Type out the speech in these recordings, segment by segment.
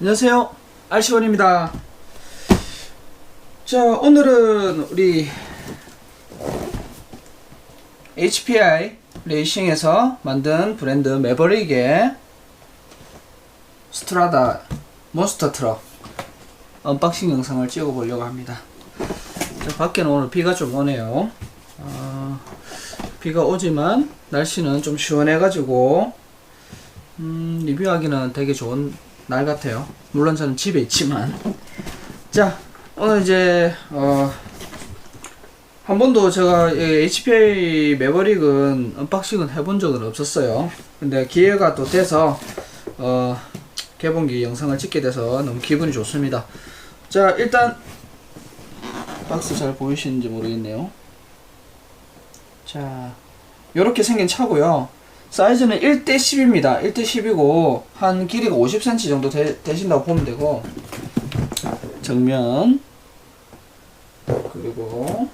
안녕하세요. 알시원입니다. 자, 오늘은 우리 HPI 레이싱에서 만든 브랜드 매버릭의 스트라다 몬스터 트럭 언박싱 영상을 찍어 보려고 합니다. 자, 밖에는 오늘 비가 좀 오네요. 어, 비가 오지만 날씨는 좀 시원해가지고 음, 리뷰하기는 되게 좋은 날 같아요. 물론 저는 집에 있지만. 자, 오늘 이제, 어, 한 번도 제가 이 HPA 매버릭은 언박싱은 해본 적은 없었어요. 근데 기회가 또 돼서, 어, 개봉기 영상을 찍게 돼서 너무 기분이 좋습니다. 자, 일단, 박스 잘 보이시는지 모르겠네요. 자, 요렇게 생긴 차고요. 사이즈는 1대 10입니다. 1대 10이고 한 길이가 50cm 정도 되, 되신다고 보면 되고 정면 그리고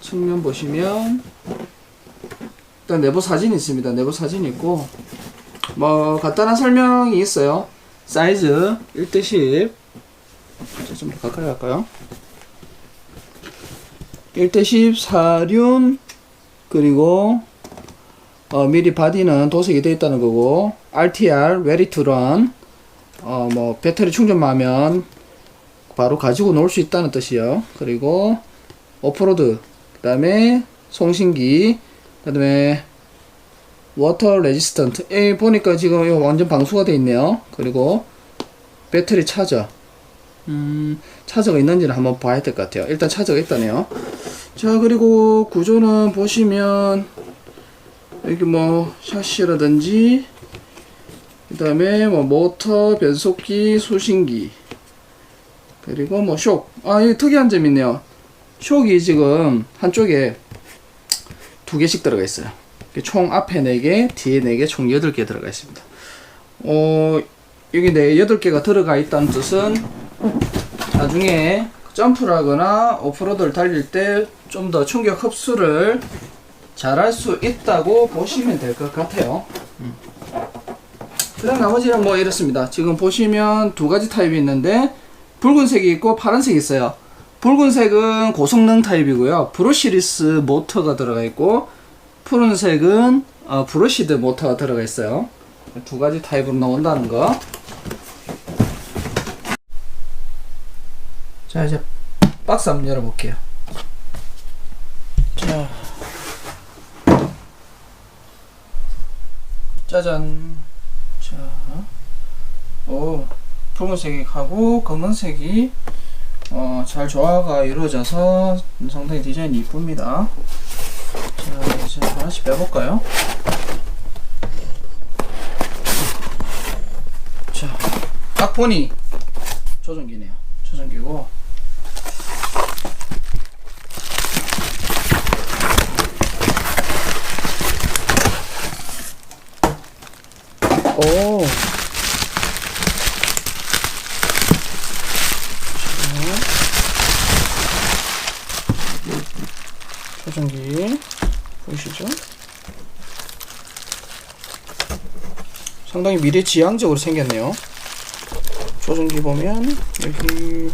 측면 보시면 일단 내부 사진이 있습니다. 내부 사진이 있고 뭐 간단한 설명이 있어요. 사이즈 1대 10 자, 좀더 가까이 갈까요? 1대 10 사륜 그리고 어, 미리 바디는 도색이 되어 있다는 거고 RTR Ready to Run 어, 뭐 배터리 충전만 하면 바로 가지고 놀 수 있다는 뜻이요. 그리고 오프로드 그 다음에 송신기 그 다음에 워터 레지스턴트 에 보니까 지금 이거 완전 방수가 되어 있네요. 그리고 배터리 차저 음, 차저가 있는지는 한번 봐야 될 것 같아요. 일단 차저가 있다네요. 자 그리고 구조는 보시면 여기 뭐 샤시라든지 그 다음에 뭐 모터 변속기 수신기 그리고 뭐쇼아 여기 특이한 점이 있네요. 쇽이 지금 한쪽에 두 개씩 들어가 있어요. 총 앞에 4개 뒤에 4개 총 8개 들어가 있습니다. 어 여기 네 8개가 들어가 있다는 뜻은 나중에 점프를 하거나 오프로드를 달릴 때 좀 더 충격 흡수를 잘할 수 있다고 보시면 될 것 같아요. 음. 그다음 나머지는 뭐 이렇습니다. 지금 보시면 두 가지 타입이 있는데 붉은색이 있고 파란색이 있어요. 붉은색은 고성능 타입이고요. 브로시리스 모터가 들어가 있고 푸른색은 어, 브로시드 모터가 들어가 있어요. 두 가지 타입으로 나온다는 거. 자 이제 박스 한번 열어볼게요. 자, 짜잔. 자, 오, 붉은색하고 검은색이 어, 잘 조화가 이루어져서 상당히 디자인이 이쁩니다. 자, 이제 하나씩 빼볼까요? 자, 딱 보니 조종기네요. 조종기고. 오. 자. 조종기 보이시죠? 상당히 미래 지향적으로 생겼네요. 조종기 보면 여기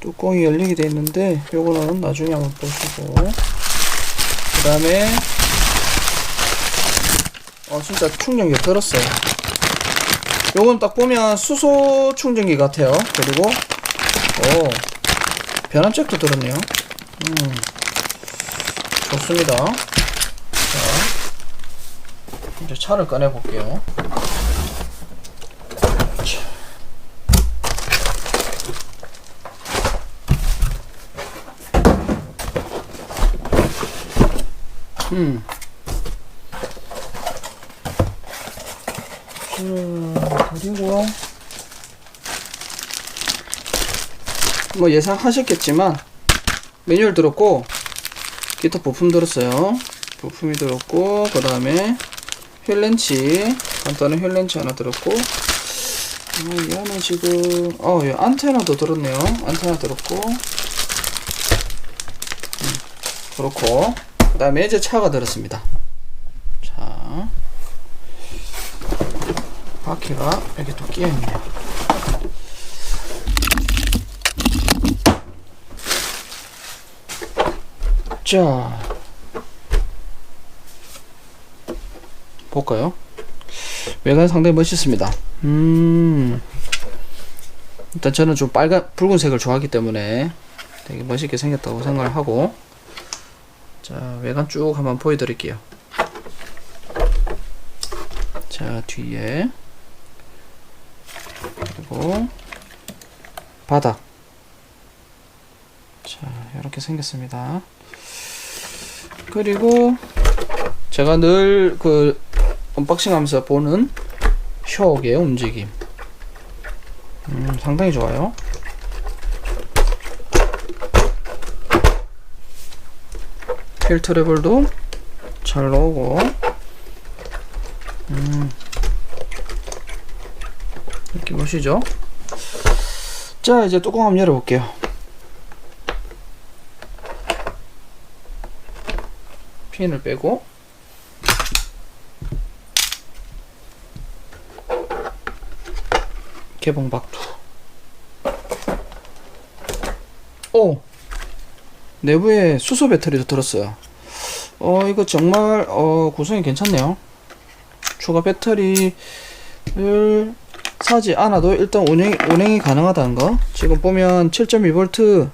뚜껑이 열리게 돼 있는데 요거는 나중에 한번 보시고 그 다음에 어 진짜 충전기 들었어요 요건 딱 보면 수소 충전기 같아요 그리고 오 변압잭도 들었네요 음. 좋습니다. 자 이제 차를 꺼내 볼게요. 음. 자, 그리고 뭐 예상하셨겠지만 매뉴얼 들었고 기타 부품 들었어요. 부품이 들었고 그 다음에 휠렌치 간단한 휠렌치 하나 들었고 어, 얘는 지금 어, 얘 안테나도 들었네요. 안테나 들었고 음, 그렇고 그 다음에 이제 차가 들었습니다. 자 바퀴가 이렇게 또 끼어 있네요. 자, 볼까요? 외관 상당히 멋있습니다. 음, 일단 저는 좀 빨간, 붉은색을 좋아하기 때문에 되게 멋있게 생겼다고 생각을 하고, 자, 외관 쭉 한번 보여드릴게요. 자, 뒤에, 그리고, 바닥. 자, 이렇게 생겼습니다. 그리고, 제가 늘 그, 언박싱 하면서 보는 쇼옥의 움직임. 음, 상당히 좋아요. 휠 트래블도 잘 나오고, 음, 이렇게 보시죠. 자, 이제 뚜껑 한번 열어볼게요. 핀을 빼고, 개봉 박두. 오! 내부에 수소 배터리도 들었어요. 어, 이거 정말, 어, 구성이 괜찮네요. 추가 배터리를 사지 않아도 일단 운행, 운행이 가능하다는 거. 지금 보면 7.2V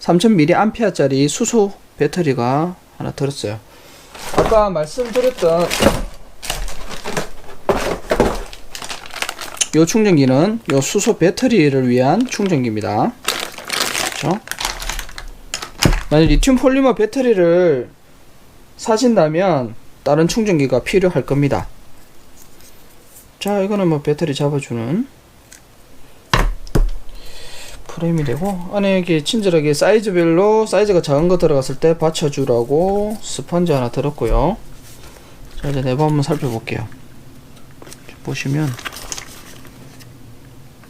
3000mAh짜리 수소 배터리가 하나 들었어요. 아까 말씀드렸던 요 충전기는 요 수소 배터리를 위한 충전기입니다. 그렇죠? 만약 리튬 폴리머 배터리를 사신다면 다른 충전기가 필요할 겁니다. 자, 이거는 뭐 배터리 잡아주는 프레임이 되고 안에 이렇게 친절하게 사이즈별로 사이즈가 작은 거 들어갔을 때 받쳐주라고 스펀지 하나 들었고요. 자, 이제 내부 한번 살펴볼게요. 보시면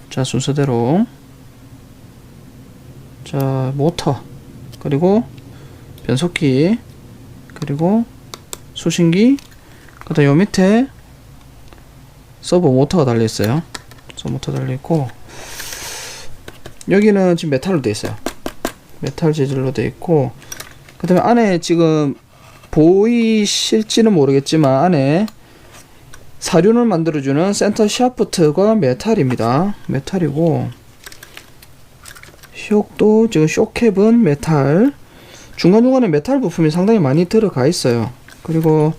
자 순서대로 자 모터 그리고 변속기 그리고 수신기 그 다음 요 밑에 서버 모터가 달려 있어요 서버 모터 달려 있고 여기는 지금 메탈로 되어 있어요 메탈 재질로 되어 있고 그 다음에 안에 지금 보이실지는 모르겠지만 안에 사륜을 만들어주는 센터 샤프트가 메탈입니다. 메탈이고 쇼도 지금 쇼캡은 메탈 중간중간에 메탈 부품이 상당히 많이 들어가 있어요. 그리고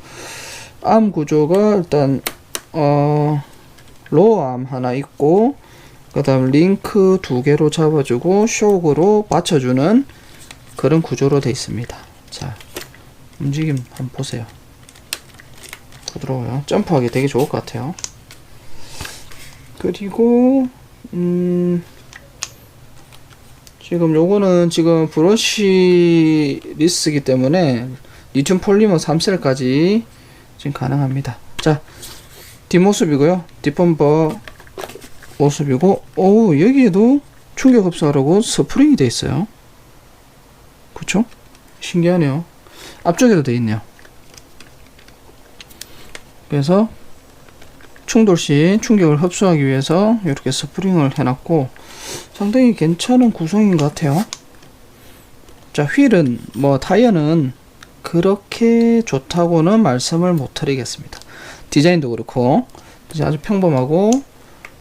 암 구조가 일단 어 로암 하나 있고 그 다음 링크 두 개로 잡아주고 쇼크로 받쳐주는 그런 구조로 되어 있습니다. 자 움직임 한번 보세요. 부드러워요. 점프하기 되게 좋을 것 같아요. 그리고 음 지금 요거는 지금 브러쉬 리스기 때문에 리튬 폴리머 3셀까지 지금 가능합니다. 자 뒷모습이고요. 뒷범버 모습이고 오 여기에도 충격 흡수하라고 스프링이 돼 있어요. 그쵸? 신기하네요. 앞쪽에도 돼 있네요. 그래서 충돌 시 충격을 흡수하기 위해서 이렇게 스프링을 해놨고 상당히 괜찮은 구성인 것 같아요. 자, 휠은 뭐 타이어는 그렇게 좋다고는 말씀을 못 드리겠습니다. 디자인도 그렇고 아주 평범하고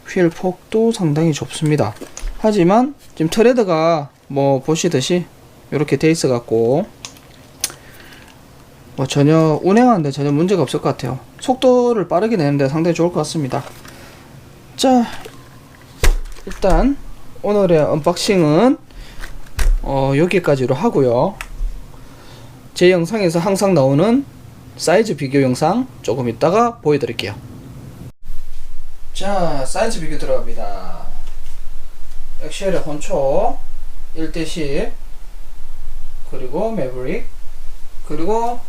휠 폭도 상당히 좁습니다. 하지만 지금 트레드가 뭐 보시듯이 이렇게 돼 있어 갖고 뭐 전혀 운행하는데 전혀 문제가 없을 것 같아요. 속도를 빠르게 내는데 상당히 좋을 것 같습니다. 자, 일단 오늘의 언박싱은 어, 여기까지로 하고요. 제 영상에서 항상 나오는 사이즈 비교 영상 조금 이따가 보여드릴게요. 자, 사이즈 비교 들어갑니다. 엑셀의 혼초 1대10 그리고 매브릭 그리고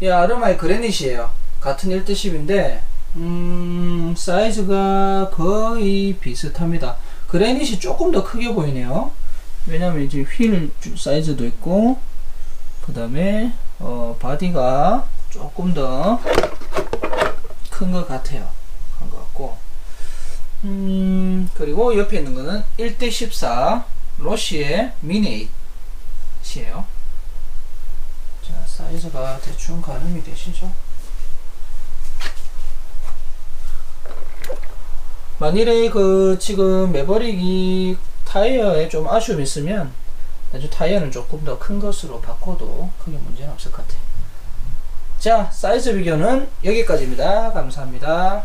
이 아르마의 그래닛이에요. 같은 1대10인데 음, 사이즈가 거의 비슷합니다. 그래닛이 조금 더 크게 보이네요. 왜냐면 이제 휠 사이즈도 있고 그 다음에 어, 바디가 조금 더 큰 것 같아요. 같고 음 그리고 옆에 있는 거는 1대14 러시의 미네잇이에요. 자 사이즈가 대충 가늠이 되시죠? 만일에 그 지금 매버릭이 타이어에 좀 아쉬움이 있으면 나중에 타이어는 조금 더 큰 것으로 바꿔도 크게 문제는 없을 것 같아요. 자 사이즈 비교는 여기까지입니다. 감사합니다